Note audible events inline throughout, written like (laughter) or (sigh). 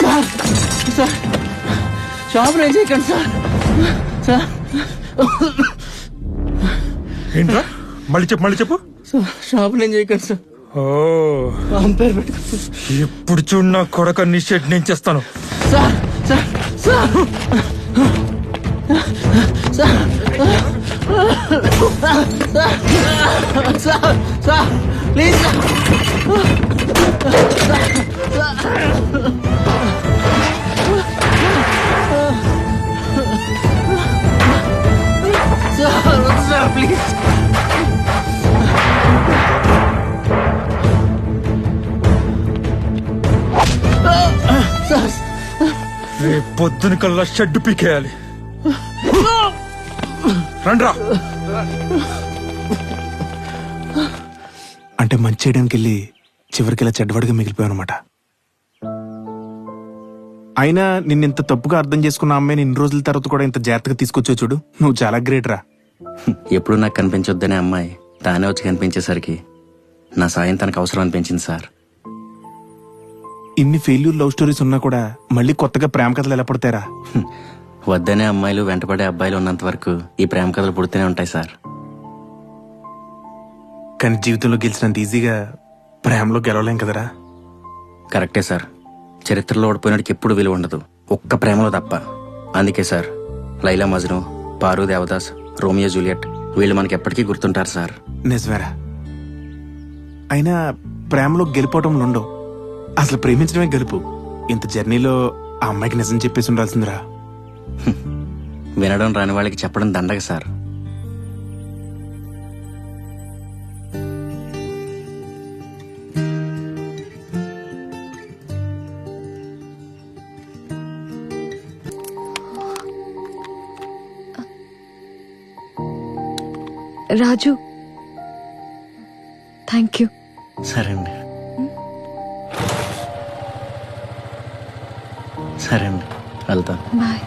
Sir sir షాప్లో ఏం చేయకండి సార్ సార్ ఏంట్రా మళ్ళీ చెప్పు మళ్ళీ చెప్పు షాప్లో ఏం చేయకండి సార్ ఓ అంపేర్ పెట్టుకోండి ఎప్పుడు చూడు నా కొడక నీ షెడ్ నేను చేస్తాను sir sir sir sir sir sir please sir sir వద్దు సార్ ప్లీజ్ సార్ రేపు పొద్దున కల్లా షెడ్ పీకేయాలి. రండ్రా. అంటే మంచి చేయడానికి వెళ్ళి చివరికి ఇలా చెడ్డవాడిగా మిగిలిపోయావు అనమాట అయినా నిన్ను ఇంత తప్పుగా అర్థం చేసుకున్న అమ్మాయిని ఇన్ని రోజుల తర్వాత కూడా ఇంత జాగ్రత్తగా తీసుకొచ్చో చూడు. నువ్వు చాలా గ్రేట్ రా. (laughs) ఎప్పుడు నాకు కనిపించొద్దనే అమ్మాయి తానే వచ్చి కనిపించేసరికి నా సాయం తనకు అవసరం అనిపించింది సార్. ఇన్ని ఫెయిల్యూర్ లవ్ స్టోరీస్ ఉన్నా కూడా మళ్ళీ కొత్తగా ప్రేమ కథలు ఎలా పడతారా. (laughs) వద్దనే అమ్మాయిలు వెంటపడే అబ్బాయిలు ఉన్నంత వరకు ఈ ప్రేమ కథలు పుడుతూనే ఉంటాయి సార్. కానీ జీవితంలో గెలిచినంత ఈజీగా ప్రేమలో గెలవలేం కదరా? కరెక్టే సార్. చరిత్రలో ఓడిపోయినడికి ఎప్పుడు విలువ ఉండదు. ఒక్క ప్రేమలో తప్ప. అందుకే sir Laila Majnu Paru Devdas Romeo Juliet వీళ్ళు మనకి ఎప్పటికీ గుర్తుంటారు సార్. నిజమేరా. అయినా ప్రేమలో గెలిపోవటంలో ఉండవు. అసలు ప్రేమించడమే గెలుపు. ఇంత జర్నీలో ఆ అమ్మాయికి నిజం చెప్పేసి ఉండాల్సిందిరా. వినడం రాని వాళ్ళకి చెప్పడం దండగ సార్. రాజు. థ్యాంక్ యూ సరే అండి సరే అండి వెళ్తాను. బాయ్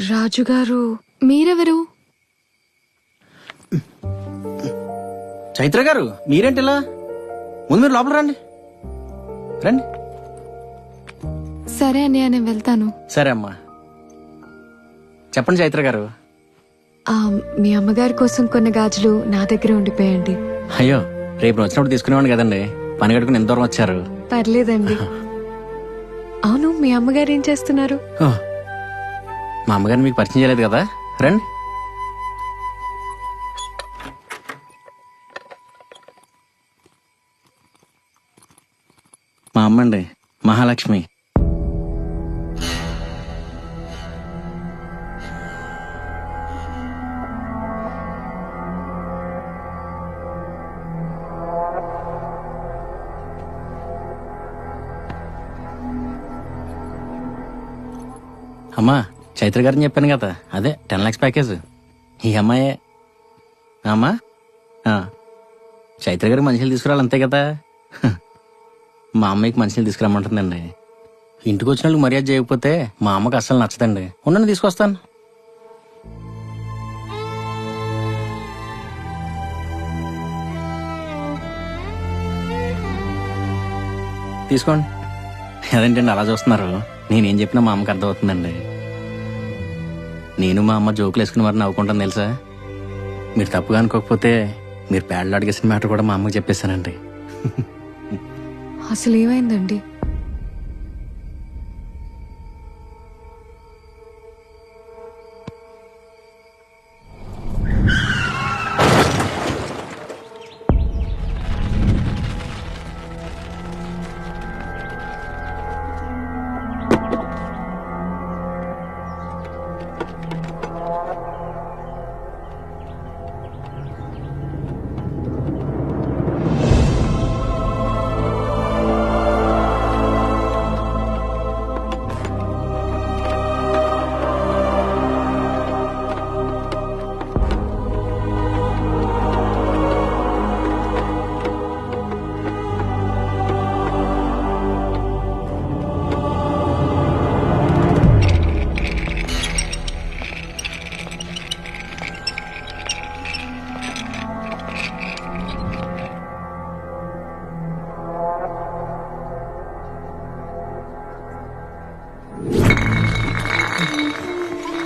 రాజు గారు మీరెవరు? చైత్ర గారు మీరేంటి ఇలా? ముందు మీరు లోపల రండి. రండి. సరే అని నేను వెళ్తాను. సరే అమ్మా. చెప్పండి చైత్ర గారు. ఆ, మీ అమ్మగారి కోసం కొన్ని గాజులు నా దగ్గర ఉండిపోయండి అయ్యో రేపు నువ్వు వచ్చినప్పుడు తీసుకునేవాడిని కదండి. పని కట్టుకుని ఎంత దూరం వచ్చారు. పర్లేదండి. (laughs) అవును మీ అమ్మగారు ఏం చేస్తున్నారు? ఓ, మా అమ్మగారిని మీకు పరిచయం చేయలేదు కదా? రండి. మా అమ్మండి మహాలక్ష్మి. అమ్మా చైత్ర గారిని చెప్పాను కదా. అదే టెన్ లాక్స్ ప్యాకేజ్ ఈ అమ్మాయే. అమ్మా? చైత్ర గారికి మనుషులు తీసుకురావాలి అంతే కదా. మా అమ్మాయికి మనుషులు తీసుకురమ్మంటుందండి. ఇంటికి వచ్చిన వాళ్ళకి మర్యాద చేయకపోతే మా అమ్మకి అస్సలు నచ్చదండి. ఉండండి తీసుకొస్తాను. తీసుకోండి. అదేంటండి అలా చూస్తున్నారు? నేనేం చెప్పినా మా అమ్మకి అర్థమవుతుందండి. నేను మా అమ్మ జోకులు వేసుకుని మరి నవ్వుకుంటాను తెలుసా? మీరు తప్పుగా అనుకోకపోతే మీరు పేడలు అడిగేసిన మ్యాటర్ కూడా మా అమ్మకి చెప్పేశానండి అసలు ఏమైందండి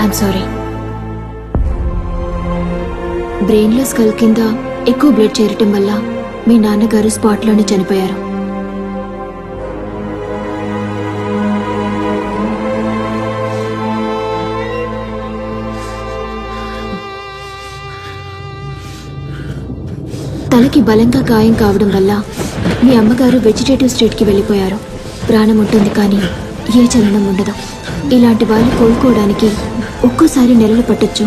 ఐఎమ్ సారీ బ్రెయిన్లో స్కల్ కింద ఎక్కువ బ్లడ్ చేరటం వల్ల మీ నాన్నగారు స్పాట్లోనే చనిపోయారు. తలకి బలంగా గాయం కావడం వల్ల మీ అమ్మగారు వెజిటేటివ్ స్టేట్కి వెళ్ళిపోయారు. ప్రాణం ఉంటుంది కానీ ఏ చలనం ఉండదు. ఇలాంటి వాళ్ళు కోలుకోవడానికి ఒక్కోసారి నెలలు పట్టొచ్చు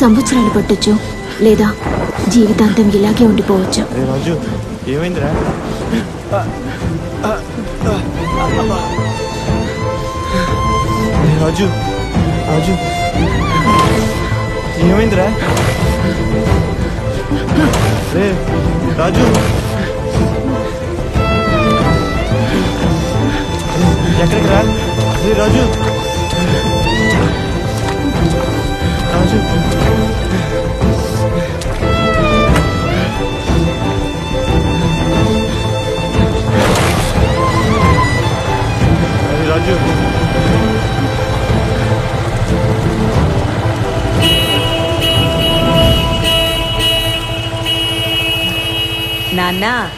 సంవత్సరాలు పట్టొచ్చు లేదా జీవితాంతం ఇలాగే ఉండిపోవచ్చు. రాజు ఏమైందిరా? రాజు రాజు ఏమైందిరా? రే రాజు ఎక్కడికి రా? రే రాజు రాజు నాన్నా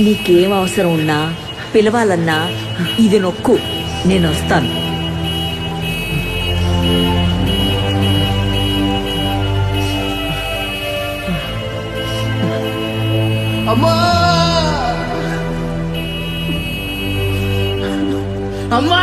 నీకేం అవసరం ఉన్నా పిలవాలన్నా ఇది నొక్కు. నేను వస్తాను. అమ్మా అమ్మా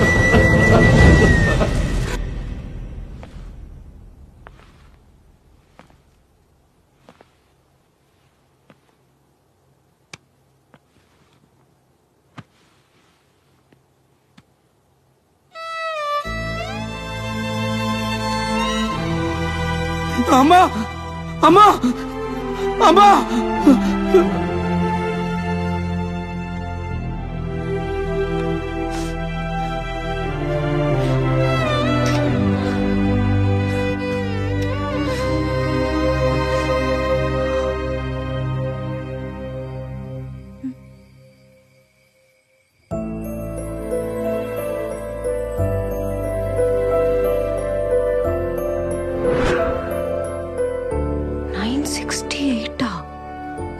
అమ్మా అమ్మా నైన్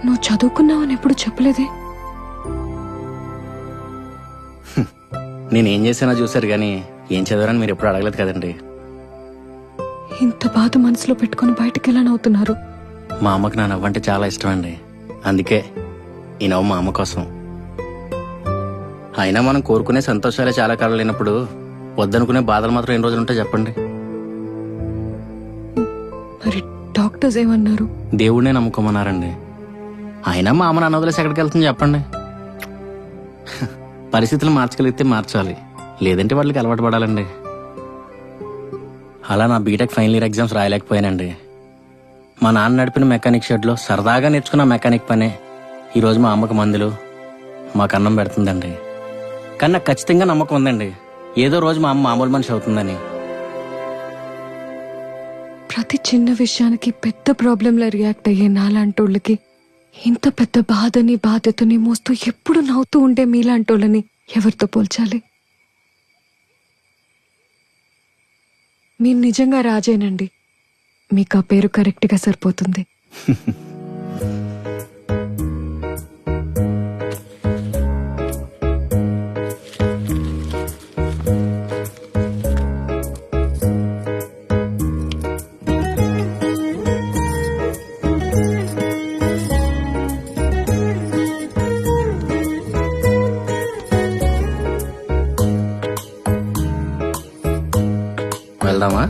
నువ్వు చదువుకున్నావని ఎప్పుడు చెప్పలేదే? నేనేం చేసినా చూశారు కానీ ఏం చదివారని మీరు ఎప్పుడు అడగలేదు కదండి. ఇంత బాధ మనసులో పెట్టుకుని బయటికి ఎలా నవ్వుతున్నారు? మా అమ్మకి నా నవ్వంటే చాలా ఇష్టం అండి అందుకే ఈ నవ్వు మా అమ్మ కోసం. అయినా మనం కోరుకునే సంతోషాలే చాలా కాలం లేనప్పుడు వద్దనుకునే బాధలు మాత్రం ఎన్ని రోజులు ఉంటాయి చెప్పండి. మరి డాక్టర్స్ ఏమన్నారు? దేవుడినే నమ్ముకోమన్నారండి. అయినా మా అమ్మ నన్ను వదిలేసి ఎక్కడికి వెళ్తుంది చెప్పండి. పరిస్థితులు మార్చగలిగితే మార్చాలి. లేదంటే వాళ్ళకి అలవాటు పడాలండి. అలా నా B Tech final year exams రాయలేకపోయానండి. మా నాన్న నడిపిన మెకానిక్ షెడ్లో సరదాగా నేర్చుకున్న మెకానిక్ పనే. ఈరోజు మా అమ్మకి మందులు మాకు అన్నం పెడుతుందండి. కానీ నాకు ఖచ్చితంగా నమ్మకం ఉందండి. ఏదో రోజు మా అమ్మ మామూలు మనిషి అవుతుందని. ప్రతి చిన్న విషయానికి పెద్ద ప్రాబ్లంలో రియాక్ట్ అయ్యే నాలాంటోళ్ళకి ఇంత పెద్ద బాధని బాధ్యతని మోస్తూ ఎప్పుడు నవ్వుతూ ఉండే మీలాంటోళ్ళని ఎవరితో పోల్చాలి? మీరు నిజంగా రాజేనండి. మీకు ఆ పేరు కరెక్ట్గా సరిపోతుంది. (laughs) వెళ్దామా?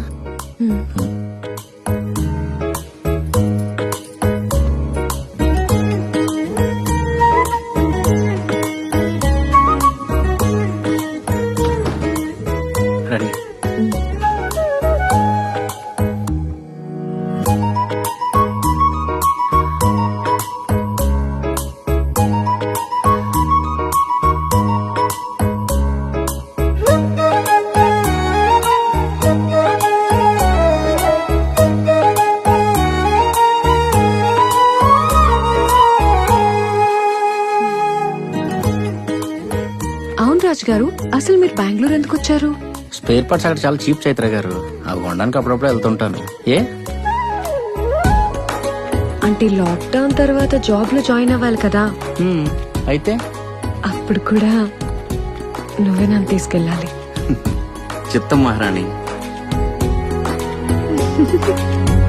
అవును రాజు గారు అసలు మీరు బెంగళూరు ఎందుకు వచ్చారు? స్పేర్ పార్ట్స్ అక్కడ చాలా చీప్ చైత్ర గారు. అవి కొనడానికి అప్పుడప్పుడు వెళ్తుంటాను. ఏ? అంటే లాక్డౌన్ తర్వాత జాబ్లో జాయిన్ అవ్వాలి కదా? హ్మ్, అయితే? అప్పుడు కూడా నువ్వే నన్ను తీసుకెళ్ళాలి. చిత్తం మహారాణి. (laughs)